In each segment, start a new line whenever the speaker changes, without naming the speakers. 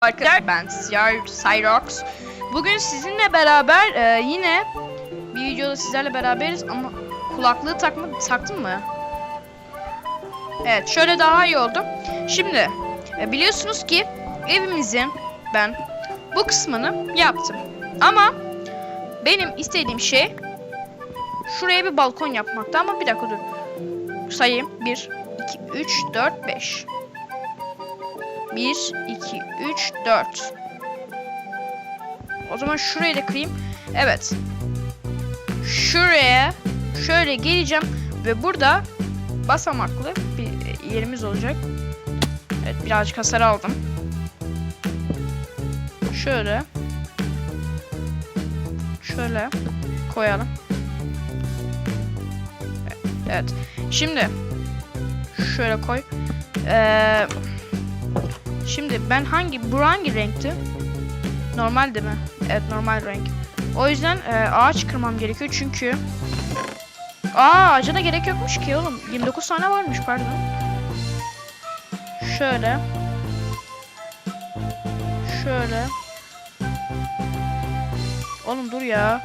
Arkadaşlar ben Siyar Cyrox. Bugün sizinle beraber e, yine bir videoda sizlerle beraberiz ama kulaklığı takma, taktın mı? Evet şöyle daha iyi oldu. Şimdi e, biliyorsunuz ki evimizin ben bu kısmını yaptım. Ama benim istediğim şey şuraya bir balkon yapmakta ama bir dakika dur. Sayayım. 1, 2, 3, 4, 5. 1, 2, 3, 4. O zaman şurayı da kırayım. Evet. Şuraya şöyle geleceğim ve burada basamaklı bir yerimiz olacak. Evet birazcık hasar aldım. Şöyle. Şöyle koyalım. Evet. Şimdi şöyle koy. Eee Şimdi ben hangi bu hangi renkti? Normal değil mi? Evet normal renk. O yüzden e, ağaç kırmam gerekiyor çünkü Aa ağaca da gerek yokmuş ki oğlum. 29 tane varmış pardon. Şöyle. Şöyle. Oğlum dur ya.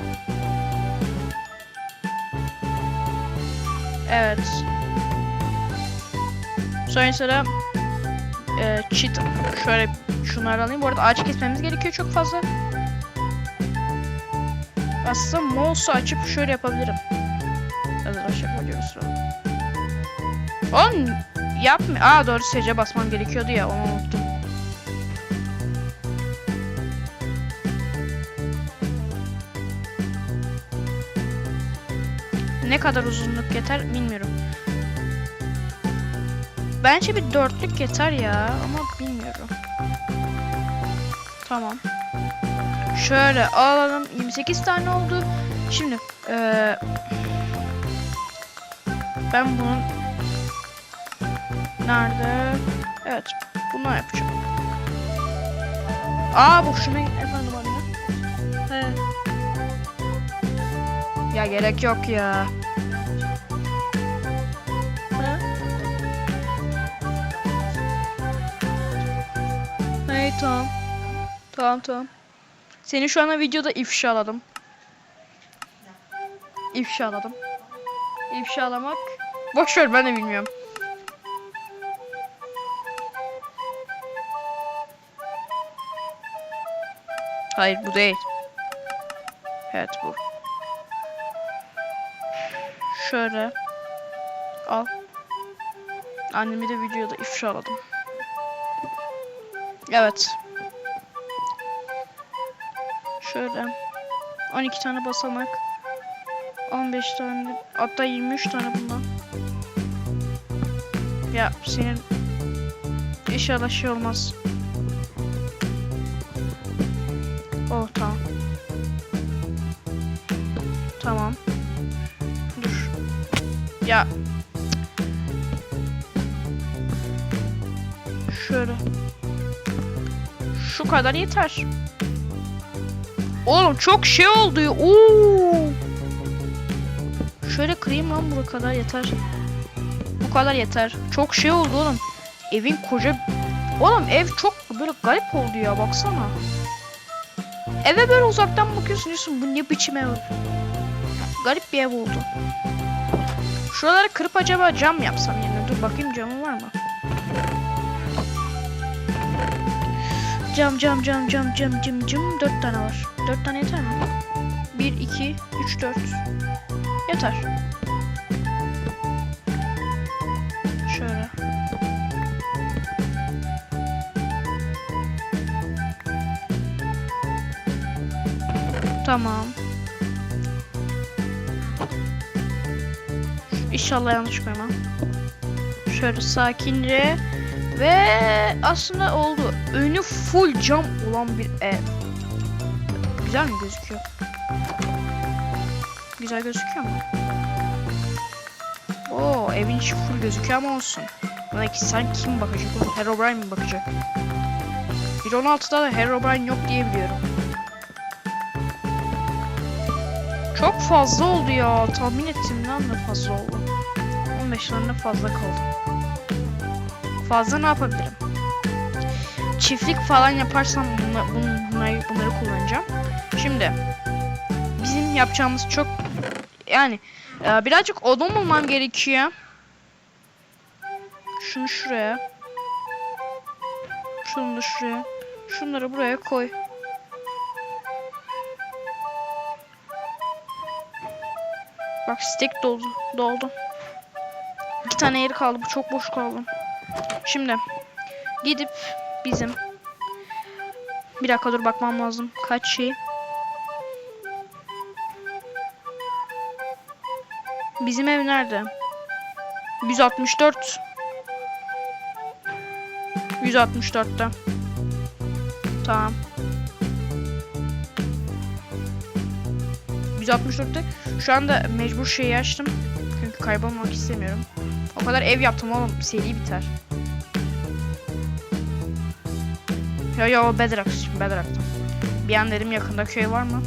Evet. Sonrasında e, cheat şöyle şunları alayım. Bu arada ağaç kesmemiz gerekiyor çok fazla. Aslında mouse'u açıp şöyle yapabilirim. Hazır aşağı koyuyoruz. Oğlum yapma. Aa doğru SC basmam gerekiyordu ya onu unuttum. Ne kadar uzunluk yeter bilmiyorum. Bence bir dörtlük yeter ya ama bilmiyorum. Tamam. Şöyle alalım. 28 tane oldu. Şimdi eee ben bunun nerede? Evet. Bunu yapacağım. Aa boşuna efendim anne. He. Ya gerek yok ya. Tamam. Tamam tamam. Seni şu anda videoda ifşaladım. İfşaladım. İfşalamak. Boş ver ben de bilmiyorum. Hayır bu değil. Evet bu. Şöyle. Al. Annemi de videoda ifşaladım. Evet. Şöyle. 12 tane basamak. 15 tane. Hatta 23 tane bundan. Ya senin inşallah şey olmaz. Oh tamam. Tamam. Dur. Ya. Şöyle. Şu kadar yeter. Oğlum çok şey oldu ya. Oo. Şöyle kırayım lan bu kadar yeter. Bu kadar yeter. Çok şey oldu oğlum. Evin koca... Oğlum ev çok böyle garip oldu ya baksana. Eve böyle uzaktan bakıyorsun diyorsun bu ne biçim ev. Garip bir ev oldu. Şuraları kırıp acaba cam yapsam yerine. Dur bakayım camı var mı? Cam cam cam cam cam cam cam dört tane var. Dört tane yeter mi? Bir, iki, üç, dört. Yeter. Şöyle. Tamam. İnşallah yanlış koymam. Şöyle sakince ve aslında oldu. Önü full cam olan bir ev. Güzel mi gözüküyor? Güzel gözüküyor mu? Oo evin içi full gözüküyor ama olsun. Buna ki sen kim bakacak? Herobrine mi bakacak? 1.16'da da Herobrine yok diye biliyorum. Çok fazla oldu ya. Tahmin ettiğimden de fazla oldu. 15 tane fazla kaldı. Fazla ne yapabilirim? çiftlik falan yaparsam bunla- bun- bunları, bunları kullanacağım. Şimdi bizim yapacağımız çok yani e, birazcık odun bulmam gerekiyor. Şunu şuraya. Şunu da şuraya. Şunları buraya koy. Bak stek doldu. Doldu. İki tane yeri kaldı. Bu çok boş kaldı. Şimdi gidip bizim bir dakika dur bakmam lazım. Kaç şey? Bizim ev nerede? 164. 164'te. Tamam. 164'te. Şu anda mecbur şeyi açtım. Çünkü kaybolmak istemiyorum. O kadar ev yaptım oğlum. Seri biter. Yo yo Bedrock. Şimdi Bedrock'ta. Bir an dedim yakında köy var mı?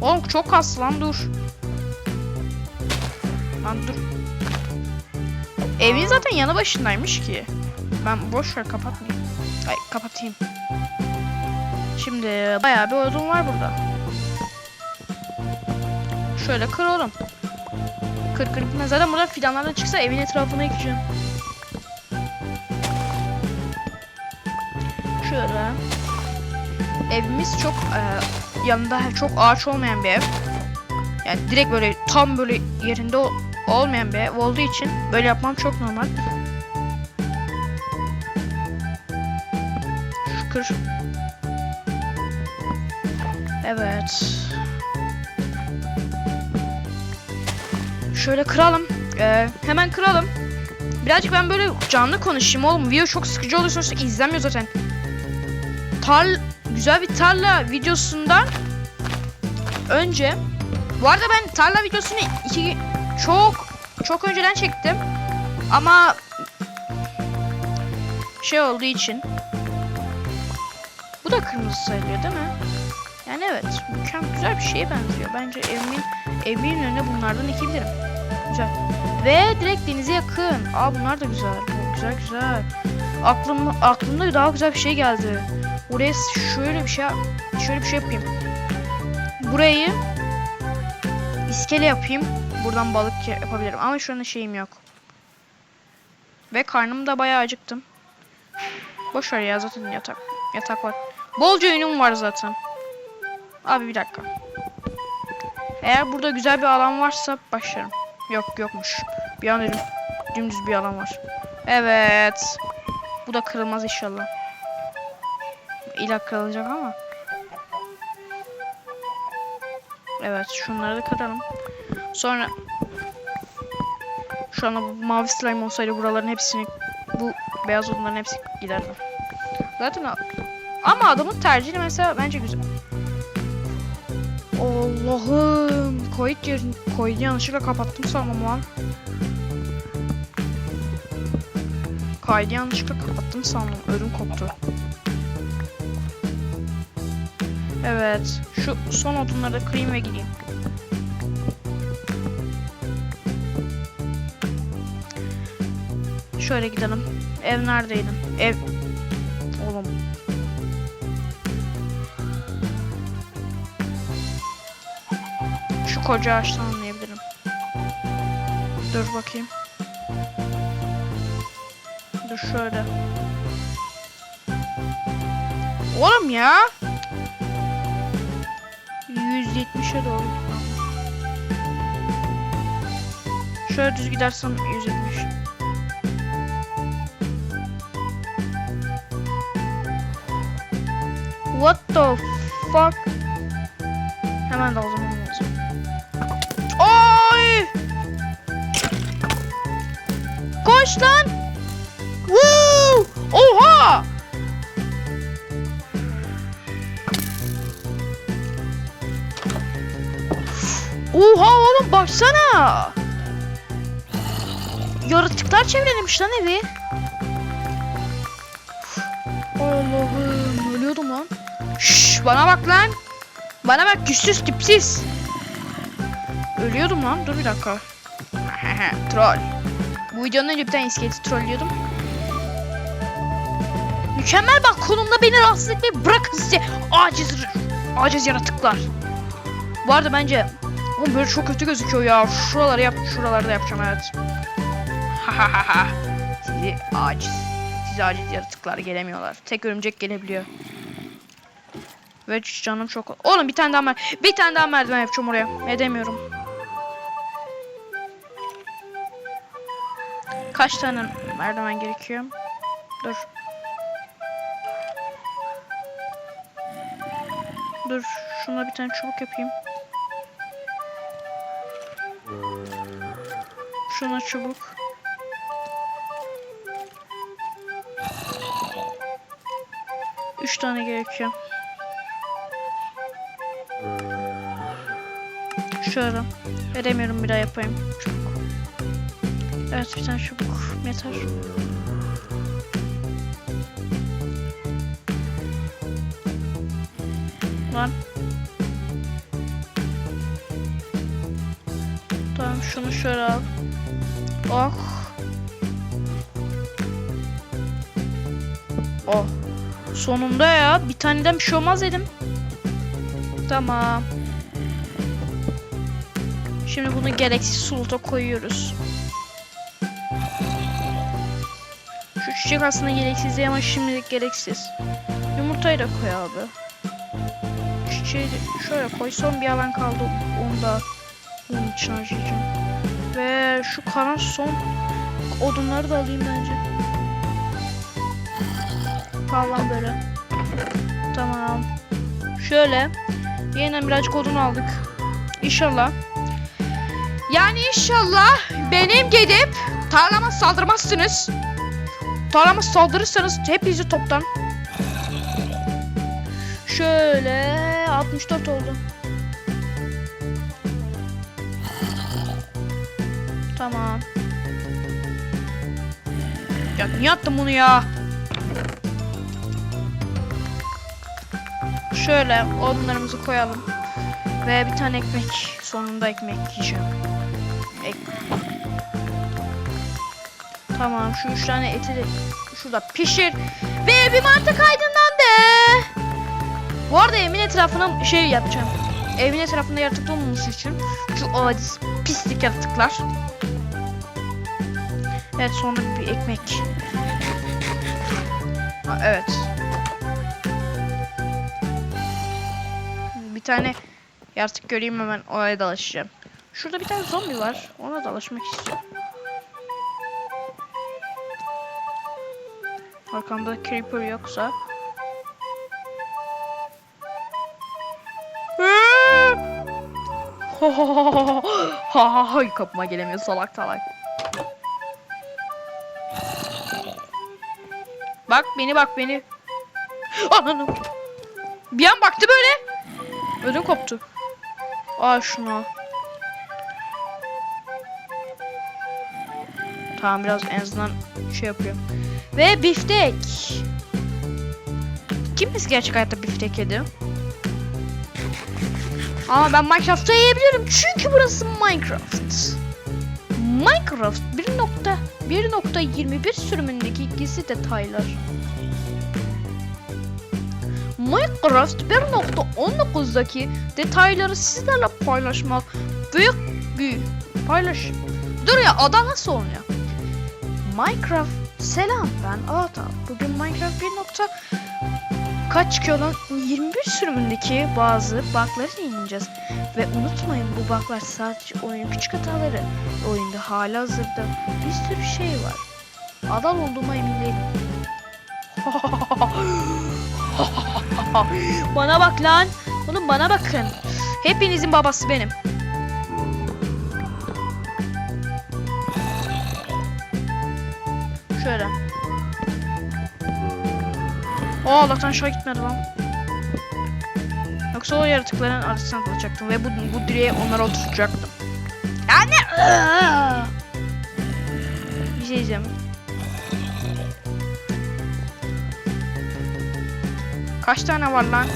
Oğlum çok kaslı lan dur. Lan dur. Evin zaten yanı başındaymış ki. Ben boş ver kapatmayayım. Ay kapatayım. Şimdi bayağı bir odun var burada. Şöyle kır oğlum. Kır kır gitmez. Zaten burada fidanlardan çıksa evin etrafına ekeceğim. Şöyle. Evimiz çok e, yanında çok ağaç olmayan bir ev. Yani direkt böyle tam böyle yerinde ol- olmayan bir ev olduğu için böyle yapmam çok normal. Şu kır. Evet. Şöyle kıralım. Ee, hemen kıralım. Birazcık ben böyle canlı konuşayım oğlum. Video çok sıkıcı oluyor sonuçta izlenmiyor zaten. Tar güzel bir tarla videosundan önce bu arada ben tarla videosunu iki çok çok önceden çektim. Ama şey olduğu için bu da kırmızı sayılıyor değil mi? Yani evet mükemmel güzel bir şeye benziyor. Bence evimin evimin önüne bunlardan ekebilirim. Güzel. Ve direkt denize yakın. Aa bunlar da güzel. Güzel güzel. Aklım aklımda daha güzel bir şey geldi. Buraya şöyle bir şey şöyle bir şey yapayım. Burayı iskele yapayım. Buradan balık yapabilirim ama şu anda şeyim yok. Ve karnım da bayağı acıktım. Boş ver ya zaten yatak yatak var. Bolca ünüm var zaten. Abi bir dakika. Eğer burada güzel bir alan varsa başlarım. Yok yokmuş. Bir an dedim dümdüz bir alan var. Evet. Bu da kırılmaz inşallah. İlla kırılacak ama. Evet şunları da kıralım. Sonra şu anda bu mavi slime olsaydı buraların hepsini bu beyaz odunların hepsi giderdi. Zaten ama adamın tercihi mesela bence güzel. Allah'ım kayıt yerini kaydı yanlışlıkla kapattım sanmam lan. Kaydı yanlışlıkla kapattım sandım. Ödüm koptu. Evet. Şu son odunları da kırayım ve gideyim. Şöyle gidelim. Ev neredeydi? Ev... Oğlum. Şu koca ağaçtan anlayabilirim. Dur bakayım. Dur şöyle. Oğlum ya. 170'e doğru. Şöyle düz gidersem 170. What the fuck? Hemen daldırmam lazım. Oy! Koş lan! Woo! Oha! Oha oğlum baksana. Yaratıklar çevrelemiş lan evi. Allah'ım ölüyordum lan. Şş, bana bak lan. Bana bak güçsüz tipsiz. Ölüyordum lan. Dur bir dakika. Troll. Bu videonun önce bir tane iskeleti trollüyordum. Mükemmel bak konumda beni rahatsız etmeyi bırakın size. Aciz, aciz yaratıklar. Bu arada bence Oğlum böyle çok kötü gözüküyor ya. Şuraları yap, şuraları da yapacağım evet. Hahaha. Sizi aciz. Sizi aciz yaratıklar gelemiyorlar. Tek örümcek gelebiliyor. Ve canım çok... Oğlum bir tane daha mer bir tane daha merdiven yapacağım oraya. Edemiyorum. Kaç tane merdiven gerekiyor? Dur. Dur. Şuna bir tane çubuk yapayım. Şuna çubuk. Üç tane gerekiyor. Şöyle. Veremiyorum bir daha yapayım. Çubuk. Evet bir tane çubuk. Yeter. Lan. Tamam şunu şöyle al. Oh. Oh. Sonunda ya. Bir taneden bir şey olmaz dedim. Tamam. Şimdi bunu gereksiz suluta koyuyoruz. Şu çiçek aslında gereksiz ama şimdilik gereksiz. Yumurtayı da koy abi. Çiçeği şöyle koy. Son bir alan kaldı. Onu da bunun için harcayacağım. Ve şu kalan son odunları da alayım bence. Kalan böyle. Tamam. Şöyle. Yeniden birazcık odun aldık. İnşallah. Yani inşallah benim gidip tarlama saldırmazsınız. Tarlama saldırırsanız hepinizi toptan. Şöyle 64 oldu. Tamam. Ya niye attım bunu ya? Şöyle odunlarımızı koyalım. Ve bir tane ekmek. Sonunda ekmek yiyeceğim. Ek tamam şu üç tane eti de şurada pişir. Ve evim artık aydınlandı. Bu arada evimin etrafına şey yapacağım. Evin etrafında yaratık olmaması için şu aciz pislik yaratıklar. Evet sonra bir ekmek. Ha, evet. Bir tane yaratık göreyim hemen oraya dalaşacağım. Şurada bir tane zombi var. Ona dalaşmak istiyorum. Arkamda creeper yoksa. Ha ha kapıma gelemiyor salak salak. Bak beni bak beni. Ananı. Bir an baktı böyle. Ödüm koptu. Aa şunu. Tamam biraz en azından şey yapıyorum. Ve biftek. Kimimiz gerçek hayatta biftek yedi? Ama ben Minecraft'ta yiyebilirim çünkü burası Minecraft. Minecraft 1.1.21 sürümündeki gizli detaylar. Minecraft 1.19'daki detayları sizlerle paylaşmak büyük bir paylaş. Dur ya ada nasıl oluyor? Minecraft selam ben Ata. Bugün Minecraft 1. kaç çıkıyor lan? 21 sürümündeki bazı bug'ları deneyeceğiz. Ve unutmayın bu bug'lar sadece oyunun küçük hataları. Oyunda hala hazırda bir sürü şey var. Adam olduğuma emin değilim. bana bak lan. Oğlum bana bakın. Hepinizin babası benim. Şöyle. O Allah'tan aşağı gitmedi lan. Yoksa o yaratıkların arasına dalacaktım ve bu, bu direğe onları oturtacaktım. Yani bir şey diyeceğim. Kaç tane var lan?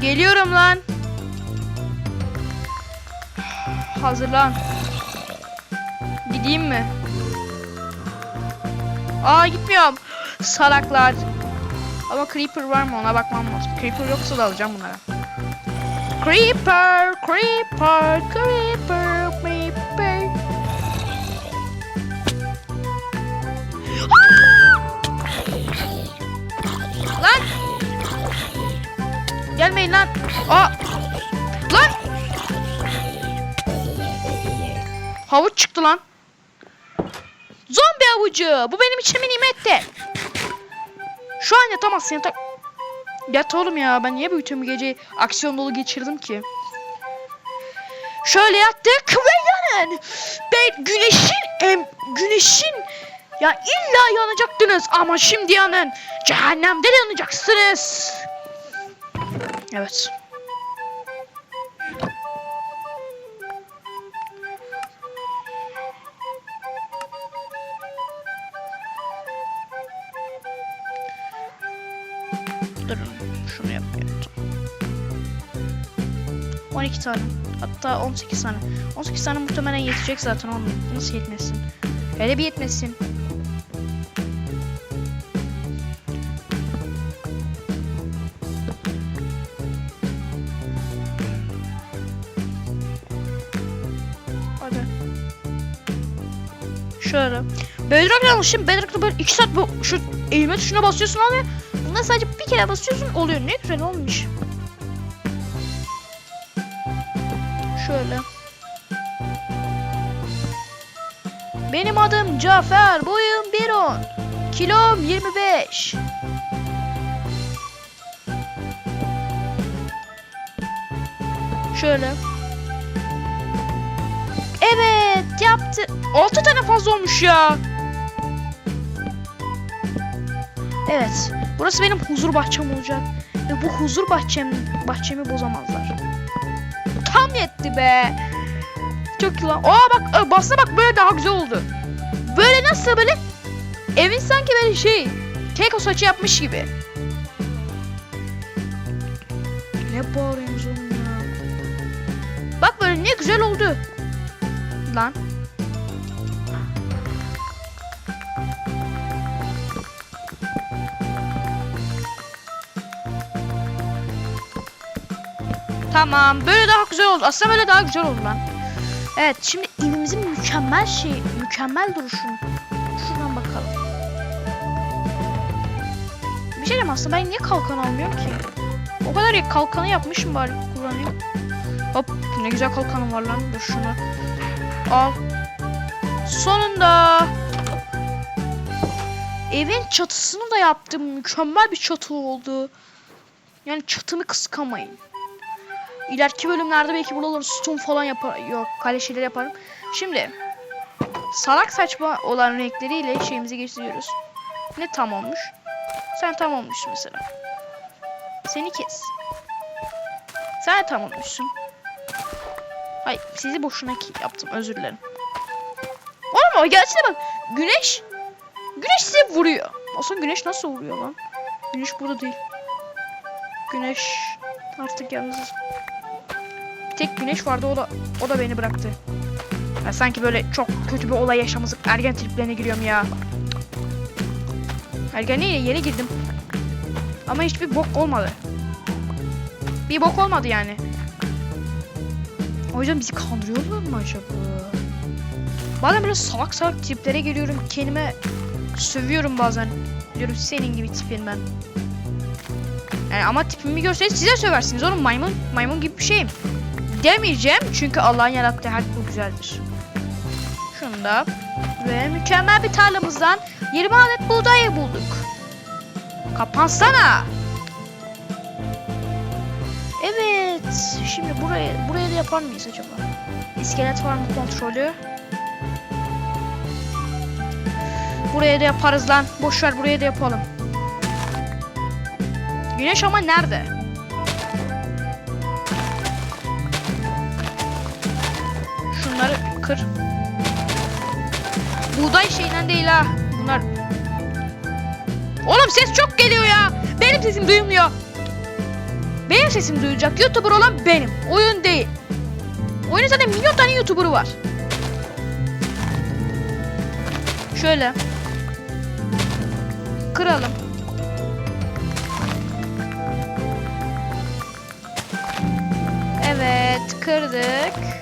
Geliyorum lan. Hazırlan. Gideyim mi? Aa gitmiyorum. Salaklar. Ama Creeper var mı ona bakmam lazım. Creeper yoksa da alacağım bunları. Creeper, Creeper, Creeper, Creeper. Lan! Gelmeyin lan. Aa! Lan! Havuç çıktı lan. Zombi havucu. Bu benim için nimetti. Şu an yatamazsın yatak. Yat oğlum ya. Ben niye bütün bir geceyi aksiyon dolu geçirdim ki? Şöyle yattık ve yanın. Ben güneşin em, güneşin ya illa yanacaktınız ama şimdi yanın. Cehennemde de yanacaksınız. Evet. 12 tane. Hatta 18 tane. 18 tane muhtemelen yetecek zaten oğlum. Nasıl yetmesin? Hele bir yetmesin. Hadi. Şöyle. Bedrock almışım. Bedrock'ta böyle 2 saat bu şu eğilme tuşuna basıyorsun oluyor. Bunda sadece bir kere basıyorsun oluyor. Ne güzel olmuş. Şöyle. Benim adım Cafer. Boyum 1.10. Kilom 25. Şöyle. Evet yaptı. 6 tane fazla olmuş ya. Evet. Burası benim huzur bahçem olacak. Ve bu huzur bahçem, bahçemi bozamazlar. Tam yetti be. Çok iyi lan. Aa bak e, basına bak böyle daha güzel oldu. Böyle nasıl böyle? Evin sanki böyle şey. Keko saçı yapmış gibi. Ne bağırıyorsunuz oğlum ya? Bak böyle ne güzel oldu. Lan. Tamam. Böyle daha güzel oldu. Aslında böyle daha güzel oldu lan. Evet şimdi evimizin mükemmel şey, mükemmel duruşunu. Şuradan bakalım. Bir şey diyeyim aslında ben niye kalkan almıyorum ki? O kadar ya kalkanı yapmışım bari kullanayım. Hop ne güzel kalkanım var lan. Dur şunu. Al. Sonunda. Evin çatısını da yaptım. Mükemmel bir çatı oldu. Yani çatımı kıskamayın. İleriki bölümlerde belki buraları stone falan yapar. Yok kale şeyler yaparım. Şimdi salak saçma olan renkleriyle şeyimizi geçiriyoruz. Ne tam olmuş? Sen tam olmuşsun mesela. Seni kes. Sen tam olmuşsun. Hayır sizi boşuna yaptım özür dilerim. Oğlum o gerçekten bak güneş güneş size vuruyor. Aslında güneş nasıl vuruyor lan? Güneş burada değil. Güneş artık yalnız tek güneş vardı o da o da beni bıraktı. Ya sanki böyle çok kötü bir olay yaşamışım. Ergen triplerine giriyorum ya. Ergenliğe yeni girdim. Ama hiçbir bok olmadı. Bir bok olmadı yani. O yüzden bizi kandırıyorlar mı acaba? Bazen böyle salak salak tiplere geliyorum. Kendime sövüyorum bazen. Diyorum senin gibi tipin ben. Yani ama tipimi görseniz size söversiniz oğlum maymun maymun gibi bir şeyim demeyeceğim çünkü Allah'ın yarattığı her kul güzeldir. Şunu da ve mükemmel bir tarlamızdan 20 adet buğday bulduk. Kapansana. Evet. Şimdi buraya buraya da yapar mıyız acaba? İskelet var mı kontrolü? Buraya da yaparız lan. Boş ver buraya da yapalım. Güneş ama nerede? kır. Buğday şeyden değil ha. Bunlar. Oğlum ses çok geliyor ya. Benim sesim duymuyor. Benim sesim duyacak. Youtuber olan benim. Oyun değil. Oyunun zaten milyon tane Youtuber'ı var. Şöyle. Kıralım. Evet kırdık.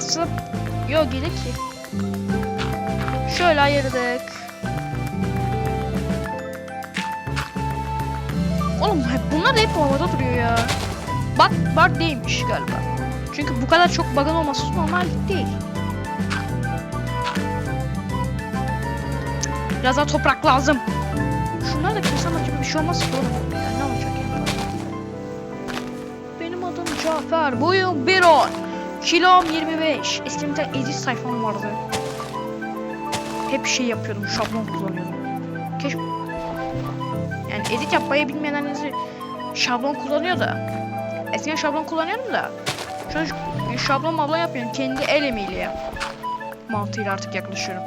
Aslında yok gelir ki. Şöyle ayırdık. Oğlum bunlar da hep havada duruyor ya. Bak bak değilmiş galiba. Çünkü bu kadar çok bug'ın olması normal değil. Biraz daha toprak lazım. Şunları da kırsam acaba bir şey olmaz ki oğlum. Yani ne olacak yani? Benim adım Cafer. Boyum 1.10. Kilom 25. Eskiden bir tane edit sayfam vardı. Hep şey yapıyordum. Şablon kullanıyordum. Keşke... Yani edit yapmayı bilmeyenlerinizi şablon kullanıyor da. Eskiden şablon kullanıyordum da. Şu an şablon mablon yapıyorum. Kendi el emeğiyle mantığıyla artık yaklaşıyorum.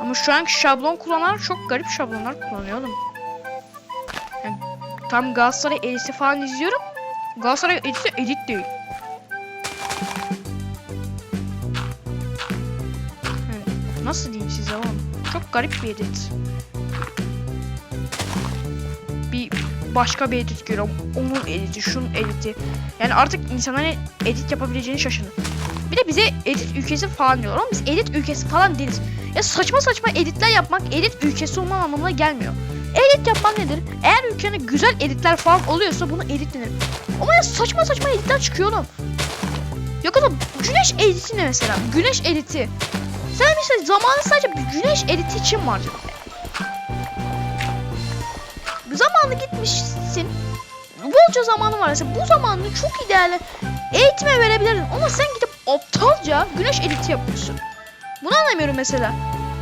Ama şu anki şablon kullananlar çok garip şablonlar kullanıyor oğlum. Yani tam Galatasaray editi falan izliyorum. Galatasaray editi edit değil. Nasıl diyeyim size oğlum? Çok garip bir edit. Bir başka bir edit görüyorum. Onun editi, şunun editi. Yani artık insanların edit yapabileceğini şaşırdım. Bir de bize edit ülkesi falan diyorlar ama biz edit ülkesi falan değiliz. Ya saçma saçma editler yapmak edit ülkesi olma anlamına gelmiyor. Edit yapmak nedir? Eğer ülkene güzel editler falan oluyorsa bunu edit denir. Ama ya saçma saçma editler çıkıyor oğlum. Yok oğlum güneş editi ne mesela? Güneş editi. Sen mesela zamanı sadece güneş editi için var. Zamanı gitmişsin. Bolca zamanı var mesela. Bu zamanını çok iyi değerli eğitime verebilirdin. Ama sen gidip aptalca güneş editi yapıyorsun. Bunu anlamıyorum mesela.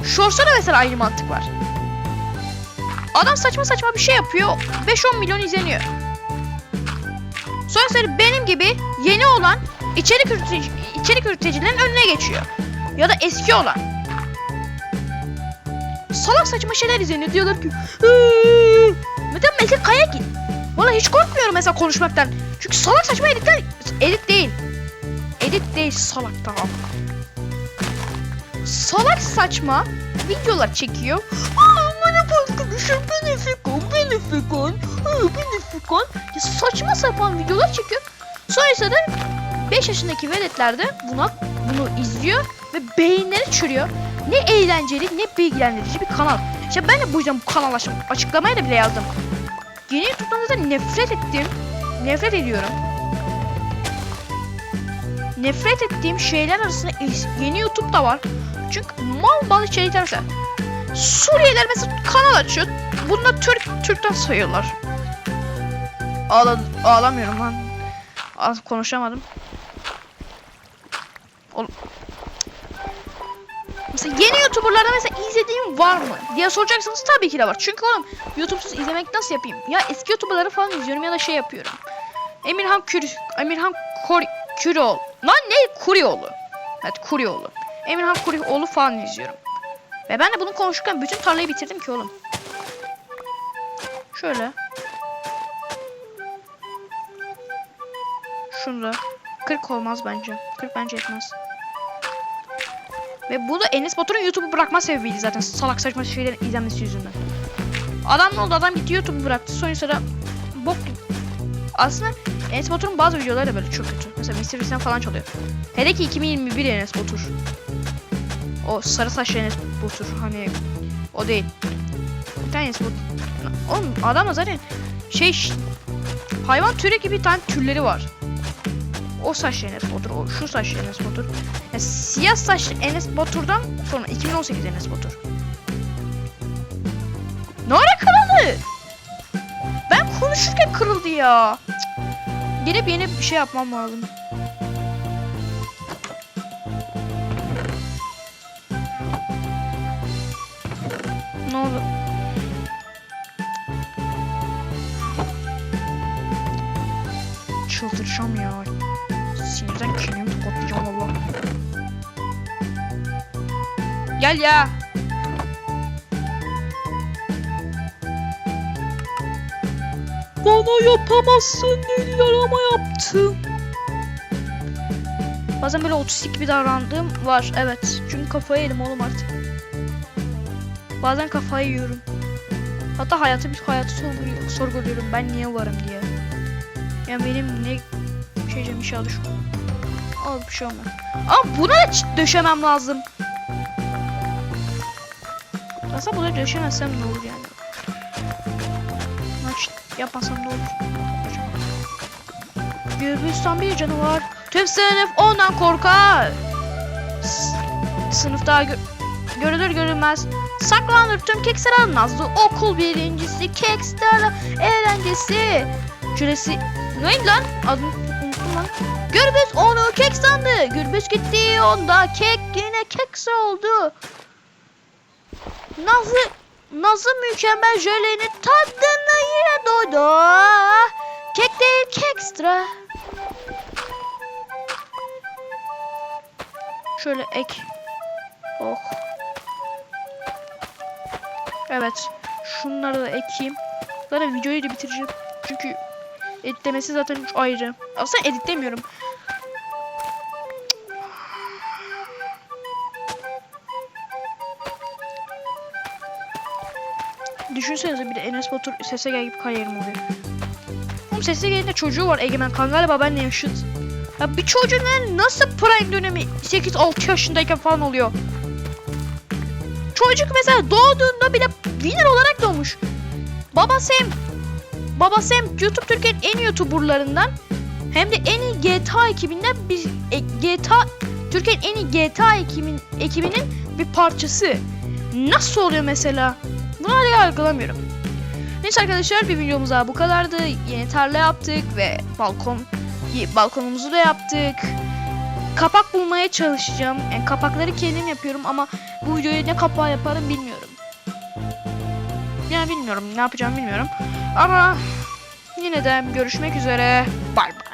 Shorts'a da mesela aynı mantık var. Adam saçma saçma bir şey yapıyor. 5-10 milyon izleniyor. Sonra benim gibi yeni olan içerik, üretici, içerik üreticilerin önüne geçiyor. Ya da eski olan. Salak saçma şeyler izleniyor. Diyorlar ki. Mesela Mete Kaya git. Valla hiç korkmuyorum mesela konuşmaktan. Çünkü salak saçma editler edit değil. Edit değil salak tamam. Salak saçma videolar çekiyor. Aa bana arkadaşlar ben Efekan, ben Efekan, aa, ben Efekan. Ya saçma sapan videolar çekiyor. Sonra ise de 5 yaşındaki veletler de buna bunu izliyor ve beyinleri çürüyor. Ne eğlenceli ne bilgilendirici bir kanal. İşte ben de bu yüzden bu kanal. Açıklamaya da bile yazdım. Yeni YouTube'dan zaten nefret ettim. Nefret ediyorum. Nefret ettiğim şeyler arasında yeni YouTube da var. Çünkü mal mal içerikler mesela. Suriyeliler mesela kanal açıyor. Bunu da Türk Türk'ten sayıyorlar. Ağla, ağlamıyorum lan. Az konuşamadım. Oğlum. Mesela yeni YouTuber'larda mesela izlediğim var mı diye soracaksınız tabii ki de var. Çünkü oğlum YouTube'suz izlemek nasıl yapayım? Ya eski YouTuber'ları falan izliyorum ya da şey yapıyorum. Emirhan Kür Emirhan Kor Küroğlu. Lan ne? Kurioğlu. Evet Kurioğlu. Emirhan Kurioğlu falan izliyorum. Ve ben de bunu konuşurken bütün tarlayı bitirdim ki oğlum. Şöyle. Şunu da. 40 olmaz bence. 40 bence etmez. Ve bu da Enes Batur'un YouTube'u bırakma sebebiydi zaten. Salak saçma şeylerin izlenmesi yüzünden. Adam ne oldu? Adam gitti YouTube'u bıraktı. Sonra sonra bok Aslında Enes Batur'un bazı videoları da böyle çok kötü. Mesela Mr. Beast'ten falan çalıyor. Hele ki 2021 Enes Batur. O sarı saçlı Enes Batur. Hani o değil. Bir tane Enes Batur. Oğlum adam zaten şey hayvan türü gibi bir tane türleri var. O saçlı Enes Batur, o şu saçlı Enes Batur. Ya siyah saçlı Enes Batur'dan sonra 2018 Enes Batur. Ne ara kırıldı? Ben konuşurken kırıldı ya. Gelip yeni bir şey yapmam lazım. Ne oldu? Çıldıracağım ya. Sinirden kendimi tokatlayacağım valla. Gel ya. Bana yapamazsın dediler ama yaptım. Bazen böyle otistik bir davrandığım var evet. Çünkü kafayı yedim oğlum artık. Bazen kafayı yiyorum. Hatta hayatı bir hayatı sorguluyorum, sorguluyorum ben niye varım diye. Yani benim ne şey diyeceğim inşallah şu. Al bir şey olmaz. Ama buna da döşemem lazım. Aslında buna döşemezsem ne olur yani. Çit yapmasam ne olur. Gürbüstan bir canavar. Tüm sınıf ondan korkar. S- sınıfta gö görülür görülmez. Saklanır tüm keksler Nazlı okul birincisi kekslerle eğlencesi. Şurası neydi lan? Adını unuttum lan. Gürbüz onu kek sandı. Gürbüz gitti onda kek yine keks oldu. Nazlı Nazlı mükemmel jölenin tadına yine doydu. Kek değil kekstra. Şöyle ek. Oh. Evet. Şunları da ekeyim. Zaten videoyu da bitireceğim. Çünkü editlemesi zaten üç ayrı. Aslında editlemiyorum. Düşünsenize bir de Enes Batur sese gel gibi kariyerim oluyor. Oğlum sese gelince çocuğu var Egemen kan galiba benle yaşıt. Ya bir çocuğun nasıl prime dönemi 8-6 yaşındayken falan oluyor. Çocuk mesela doğduğunda bile winner olarak doğmuş. Baba Sam Baba Sam YouTube Türkiye'nin en iyi YouTuber'larından hem de en iyi GTA ekibinden bir e, GTA Türkiye'nin en iyi GTA ekibin, ekibinin bir parçası. Nasıl oluyor mesela? Bunu hala algılamıyorum. Neyse arkadaşlar bir videomuz daha bu kadardı. Yeni tarla yaptık ve balkon balkonumuzu da yaptık. Kapak bulmaya çalışacağım. Yani kapakları kendim yapıyorum ama bu videoyu ne kapağı yaparım bilmiyorum. Yani bilmiyorum ne yapacağım bilmiyorum. Ama yine de görüşmek üzere. Bay bay.